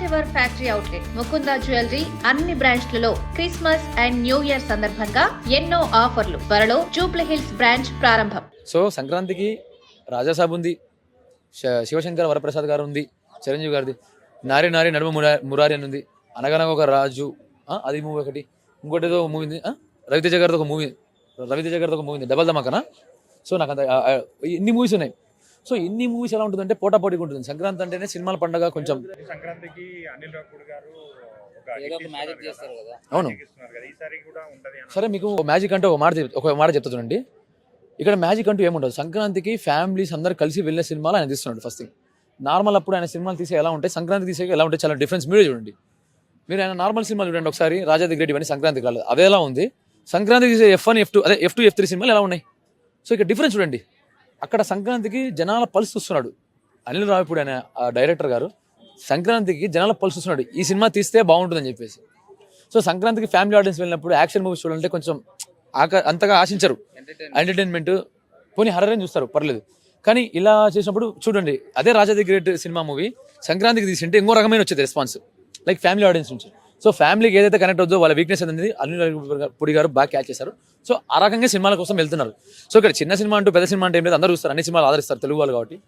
First ever factory outlet Mukunda jewellery అన్ని బ్రాంచ్లలో Christmas and new year సందర్భంగా ఎన్నో ఆఫర్లు. త్వరలో జూబ్లీ హిల్స్ బ్రాంచ్ ప్రారంభం. సో సంక్రాంతికి రాజాసాబ్ ఉంది శ- శివశంకర్ వరప్రసాద్ గారు ఉంది చిరంజీవి గారిది నారి నారి నడుమ మురారి అని ఉంది అనగనగా ఒక రాజు అది మూవీ ఒకటి ఇంకోటి ఏదో మూవీ ఉంది రవితేజ గారిది ఒక మూవీ రవితేజ గారిది ఒక మూవీ ఉంది డబల్ ధమాకనా? సో నాకు అంత ఇన్ని మూవీస్ ఉన్నాయి? సో ఇన్ని మూవీస్ ఎలా ఉంటుందంటే పోటాపోటీగా ఉంటుంది. సంక్రాంతి అంటేనే సినిమాల పండగ కొంచెం. సంక్రాంతికి అనిల్ గారు అవును. మ్యాజిక్ ఇస్తున్నారు కదా. ఈసారి కూడా ఉంటది అని సరే మీకు మ్యాజిక్ అంటే ఒక మాట ఒక మాట చెప్తా చూడండి. ఇక్కడ మ్యాజిక్ అంటూ ఏముండదు. సంక్రాంతికి ఫ్యామిలీస్ అందరు కలిసి వెళ్ళే సినిమాలు ఆయన తీస్తున్నాడు ఫస్ట్ థింగ్ నార్మల్ అప్పుడు ఆయన సినిమాలు తీసే ఎలా ఉంటాయి? సంక్రాంతి తీసే ఎలా ఉంటాయి? చాలా డిఫరెన్స్ మీరే చూడండి. మీరు ఆయన నార్మల్ సినిమాలు చూడండి ఒకసారి. రాజా ది గ్రేట్ ఇవన్నీ సంక్రాంతికి రాలేదు. అవే ఎలా ఉంది? సంక్రాంతి తీసే ఎఫ్ వన్ ఎఫ్ టూ అదే ఎఫ్ టూ ఎఫ్ త్రీ సినిమాలు ఎలా ఉన్నాయి? సో ఇక్కడ డిఫరెన్స్ చూడండి. అక్కడ సంక్రాంతికి జనాల పల్స్ చూస్తున్నాడు. అనిల్ రావిపూడి అనే ఆ డైరెక్టర్ గారు సంక్రాంతికి జనాల పల్స్ చూస్తున్నాడు. ఈ సినిమా తీస్తే బాగుంటుందని చెప్పేసి. సో సంక్రాంతికి ఫ్యామిలీ ఆడియన్స్ వెళ్ళినప్పుడు యాక్షన్ మూవీస్ చూడాలంటే కొంచెం ఆక అంతగా ఆశించరు. ఎంటర్టైన్మెంట్ పోనీ హర్రర్ అని చూస్తారు? పర్లేదు. కానీ ఇలా చేసినప్పుడు చూడండి అదే రాజా ది గ్రేట్ సినిమా మూవీ సంక్రాంతికి తీసింటే ఇంకో రకమైన వచ్చేది రెస్పాన్స్ లైక్ ఫ్యామిలీ ఆడియన్స్ నుంచి. సో ఫ్యామిలీకి ఏదైతే కనెక్ట్ అవుతుందో వాళ్ళ వీక్నెస్ అనేది అనిల్ పుడి గారు బాగా క్యాచ్ చేశారు. సో ఆ రకంగా సినిమాల కోసం వెళ్తున్నారు. సో ఇక్కడ చిన్న సినిమా అంటూ పెద్ద సినిమా అంటే ఏం లేదు. అందరూ చూస్తారు. అన్ని సినిమాలు ఆదరిస్తారు తెలుగు వాళ్ళు కాబట్టి.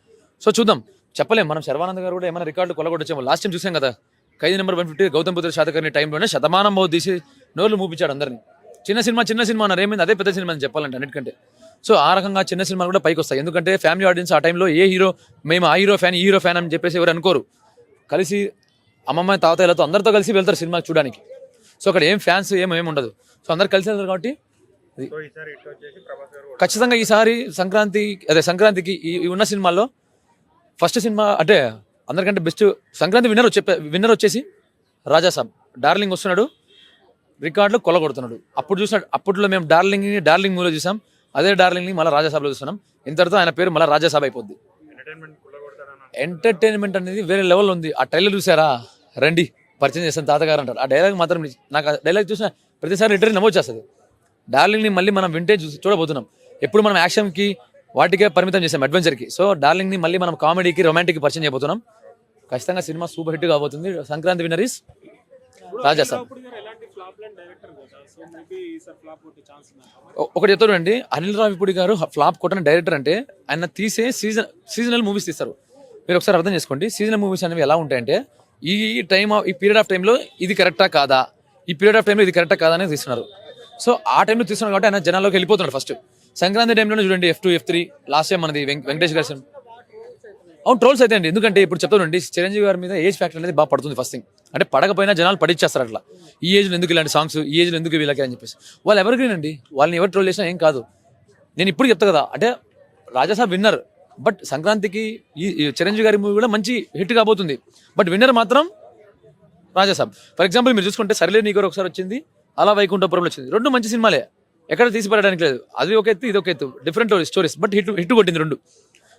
సో చూద్దాం. చెప్పలేం. మనం శర్వానంద్ గారు కూడా ఏమైనా రికార్డు కొలగొట్టొచ్చాము లాస్ట్ టైం చూసాం కదా. Khaidi number one fifty Gautam Buddha Satakarni టైంలోనే శతమానం మోద్ తీసి నోర్లు మూపించాడు అందరిని. చిన్న సినిమా చిన్న సినిమా అన్నారు. ఏమైంది? అదే పెద్ద సినిమా అని చెప్పాలంటే అన్నిటికంటే. సో ఆ రకంగా చిన్న సినిమాలు కూడా పైకి వస్తాయి. ఎందుకంటే ఫ్యామిలీ ఆడియన్స్ ఆ టైంలో ఏ హీరో మేము ఆ హీరో ఫ్యాన్ ఈ హీరో ఫ్యాన్ అని చెప్పేసి ఎవరు అనుకోరు. కలిసి అమ్మమ్మ తాతయ్యలతో అందరితో కలిసి వెళ్తారు సినిమా చూడడానికి. సో అక్కడ ఏం ఫ్యాన్స్ ఏం ఏమి ఉండదు. సో అందరు కలిసి వెళ్తారు కాబట్టి ఖచ్చితంగా ఈసారి సంక్రాంతి అదే సంక్రాంతికి ఈ ఉన్న సినిమాల్లో ఫస్ట్ సినిమా అంటే అందరికంటే బెస్ట్ సంక్రాంతి విన్నర్ వచ్చే విన్నర్ వచ్చేసి రాజాసాబ్ డార్లింగ్ వస్తున్నాడు రికార్డులు కొలగొడుతున్నాడు అప్పుడు చూసిన అప్పట్లో మేము డార్లింగ్ డార్లింగ్ మూవీలో చూసాం. అదే డార్లింగ్ని మళ్ళీ రాజాసాబ్లో చూస్తున్నాం. ఇంతటితో ఆయన పేరు మళ్ళీ రాజాసాబ్ అయిపోద్ది. ఎంటర్టైన్మెంట్ అనేది వేరే లెవెల్ ఉంది. ఆ ట్రైలర్ చూసారా? రండి పరిచయం చేస్తాను తాతగారు అంటారు. ఆ డైలాగ్ మాత్రం నాకు ఆ డైలాగ్ చూసిన ప్రతిసారి లిటరీ నమోదు చేస్తుంది డార్లింగ్ని మళ్ళీ మనం వింటే చూసి చూడబోతున్నాం. ఎప్పుడు మనం యాక్షన్కి వాటికే పరిమితం చేసాం అడ్వెంచర్కి సో డార్లింగ్ని మళ్ళీ మనం కామెడీకి రొమాంటిక్కి పరిచయం చేయబోతున్నాం. ఖచ్చితంగా సినిమా సూపర్ హిట్ కాబోతుంది. Sankranti winner is Raja sir ఒకటి చెప్తాడు అండి అనిల్ రావిపూడి గారు ఫ్లాప్ కొట్టని డైరెక్టర్ అంటే ఆయన తీసే సీజన్ సీజనల్ మూవీస్ తీస్తారు. మీరు ఒకసారి అర్థం చేసుకోండి. సీజనల్ మూవీస్ అనేవి ఎలా ఉంటాయంటే ఈ టైం ఈ పీరియడ్ ఆఫ్ టైంలో ఇది కరెక్టా కాదా? ఈ పీరియడ్ ఆఫ్ టైంలో ఇది కరెక్టా కాదా అనేది తీస్తున్నారు. సో ఆ టైంలో తీసుకున్నారు కాబట్టి ఆయన జనాల్లోకి వెళ్ళిపోతున్నాడు ఫస్ట్ సంక్రాంతి టైంలోనే చూడండి F two F three last time మనది వెంక- వెంకటేష్ గారి అవును ట్రోల్స్ అయితే అండి. ఎందుకంటే ఇప్పుడు చెప్తానండి చిరంజీవి గారి మీద ఏజ్ ఫ్యాక్టర్ అనేది బాగా పడుతుంది ఫస్ట్ థింగ్ అంటే పడకపోయినా జనాలు పడిచ్చేస్తారు అట్లా. ఈ ఏజ్లో ఎందుకు ఇలాంటి సాంగ్స్ ఈ ఏజ్లో ఎందుకు వీళ్ళకి అని చెప్పేసి. వాళ్ళు ఎవరికి అండి వాళ్ళని ఎవరు ట్రోల్ చేసినా ఏం కాదు. నేను ఇప్పుడు చెప్తా కదా అంటే రాజాసాబ్ విన్నర్. బట్ సంక్రాంతికి ఈ చిరంజీవి గారి మూవీ కూడా మంచి హిట్ కాబోతుంది. బట్ విన్నర్ మాత్రం రాజాసాబ్. ఫర్ ఎగ్జాంపుల్ మీరు చూసుకుంటే సరిలే నీకు ఒకసారి వచ్చింది అలా వైకుంఠపురంలో వచ్చింది. రెండు మంచి సినిమాలే. ఎక్కడ తీసిపడడానికి లేదు. అది ఒక ఎత్తు ఇది ఒక ఎత్తు. Different stories but hit hit కొట్టింది రెండు.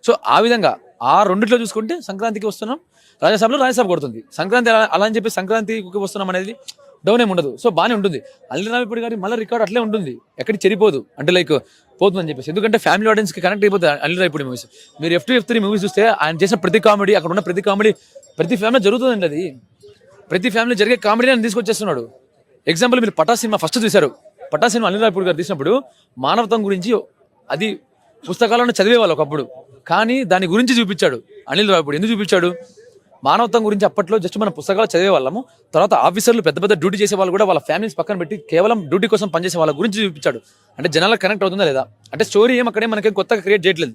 సో ఆ విధంగా ఆ రెండిట్లో చూసుకుంటే సంక్రాంతికి వస్తున్నాం. రాజాసాబ్లో రాజాసాబ్ కొడుతుంది. సంక్రాంతి అలా అలా అని చెప్పి సంక్రాంతికి వస్తున్నాం అనేది డౌన్ ఏమి ఉండదు. సో బాగానే ఉంటుంది. అల్లి రావిపూడి గారి మళ్ళీ రికార్డ్ అట్లే ఉంటుంది. ఎక్కడికి చెడిపోదు. అంటే లైక్ పోతుందని చెప్పేసి. ఎందుకంటే ఫ్యామిలీ ఆడియన్స్కి కనెక్ట్ అయిపోతుంది అల్లి రావిపూడి మూవీస్. మీరు F two F three movies చూస్తే ఆయన చేసిన ప్రతి కామెడీ అక్కడ ఉన్న ప్రతి కామెడీ ప్రతి ఫ్యామిలీ జరుగుతుందండి అది. ప్రతి ఫ్యామిలీ జరిగే కామెడీ అని తీసుకొచ్చేస్తున్నాడు. ఎగ్జాంపుల్ మీరు పటా సినిమా ఫస్ట్ చూశారు. పటా సినిమా అనిల్ రావిపూడి గారు తీసినప్పుడు మానవత్వం గురించి అది పుస్తకాలను చదివేవాళ్ళు ఒకప్పుడు. కానీ దాని గురించి చూపించాడు. అనిల్ రావిపూడి ఎందుకు చూపించాడు? మానవత్వం గురించి అప్పట్లో జస్ట్ మన పుస్తకాలు చదివే వాళ్ళము తర్వాత ఆఫీసర్లు పెద్ద పెద్ద డ్యూటీ చేసే వాళ్ళు కూడా వాళ్ళ ఫ్యామిలీస్ పక్కన పెట్టి కేవలం డ్యూటీ కోసం పనిచేసే వాళ్ళ గురించి చూపించాడు. అంటే జనాలకు కనెక్ట్ అవుతుందా లేదా? అంటే స్టోరీ ఏం అక్కడే మనకి కొత్తగా క్రియేట్ చేయట్లేదు.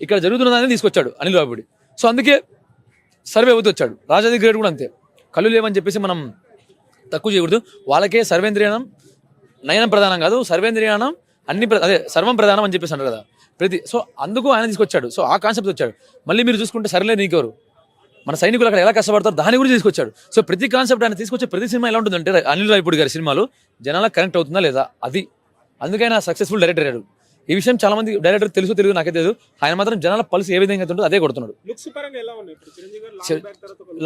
ఇక్కడ జరుగుతున్నదాన్ని తీసుకొచ్చాడు అనిల్ బాబుడి. సో అందుకే సర్వే అవుతూ వచ్చాడు. రాజాది గ్రేడ్ కూడా అంతే. కళ్ళు లేవని చెప్పేసి మనం తక్కువ చేయకూడదు. వాళ్ళకే సర్వేంద్రియానం నయనం ప్రధానం కాదు సర్వేంద్రియానం అన్ని ప్ర- అదే సర్వం ప్రధానం అని చెప్పేసి అంటారు కదా. ప్రతి సో అందుకు ఆయన తీసుకొచ్చాడు. సో ఆ కాన్సెప్ట్ వచ్చాడు. మళ్ళీ మీరు చూసుకుంటే సర్లే నీకెవరు? మన సైనికులు అక్కడ ఎలా కష్టపడతారు దాని గురించి తీసుకొచ్చాడు. సో ప్రతి కాన్సెప్ట్ ఆయన తీసుకొచ్చే ప్రతి సినిమా ఎలా ఉంటుందంటే అనిల్ రావిపూడి గారి సినిమాలు జనాలకు కనెక్ట్ అవుతుందా లేదా? అది. అందుకైనా సక్సెస్ఫుల్ డైరెక్టర్ అయ్యాడు. ఈ విషయం చాలా మంది డైరెక్టర్ తెలుసు తెలుగు నాకే తెలియదు ఆయన మాత్రం జనాల పల్స్ ఏ విధంగా ఉంటుందో అదే కొడుతున్నాడు.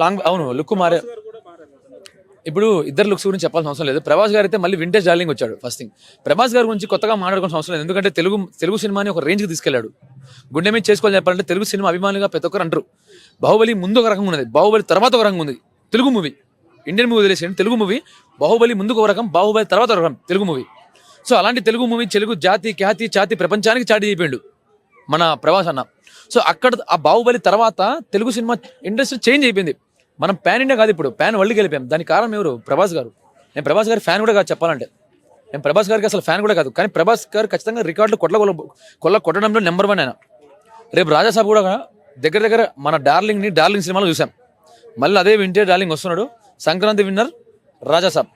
లాంగ్ అవును లుక్ మారే ప్రభాస్ గారు కూడా మారారు ఇప్పుడు ఇద్దరు లుక్స్ గురించి చెప్పాల్సిన అవసరం లేదు. ప్రభాస్ గారు అయితే మళ్ళీ వింటేజ్ డార్లింగ్ వచ్చాడు ఫస్ట్ థింగ్ ప్రభాస్ గారి గురించి కొత్తగా మాట్లాడుకోవాల్సిన అవసరం లేదు. ఎందుకంటే తెలుగు తెలుగు సినిమాని ఒక రేంజ్కి తీసుకెళ్ళాడు గుండె మీద చేసుకోవాలి చెప్పాలంటే తెలుగు సినిమా అభిమానులుగా ప్రతి ఒక్కరు అంటారు. బాహుబలి ముందు ఒక రకంగా ఉన్నది. బాహుబలి తర్వాత ఒక రకంగా ఉంది. తెలుగు మూవీ ఇండియన్ మూవీ తెలిసి తెలుగు మూవీ బాహుబలి ముందుకు ఒక రకం బాహుబలి తర్వాత ఒక రకం తెలుగు మూవీ సో అలాంటి తెలుగు మూవీ తెలుగు జాతి ఖ్యాతి ఛాతి ప్రపంచానికి చాటి చెప్పిండు మన ప్రభాస్ అన్న. సో అక్కడ ఆ బాహుబలి తర్వాత తెలుగు సినిమా ఇండస్ట్రీ చేంజ్ అయిపోయింది. మనం ప్యాన్ ఇండియా కాదు ఇప్పుడు ప్యాన్ వరల్డ్కి వెళ్ళిపోయాం. దానికి కారణం ఎవరు? ప్రభాస్ గారు. నేను ప్రభాస్ గారి ఫ్యాన్ కూడా కాదు చెప్పాలంటే. నేను ప్రభాస్ గారికి అసలు ఫ్యాన్ కూడా కాదు. కానీ ప్రభాస్ గారు ఖచ్చితంగా రికార్డులు కొట్ల కొల్ల కొల్ల కొట్టడంలో నెంబర్ వన్ ఆయన. రేపు రాజాసాబ్ కూడా దగ్గర దగ్గర మన డార్లింగ్ని డార్లింగ్ సినిమాలో చూసాం మళ్ళీ అదే వింటే డార్లింగ్ వస్తున్నాడు. సంక్రాంతి విన్నర్ రాజాసాబ్.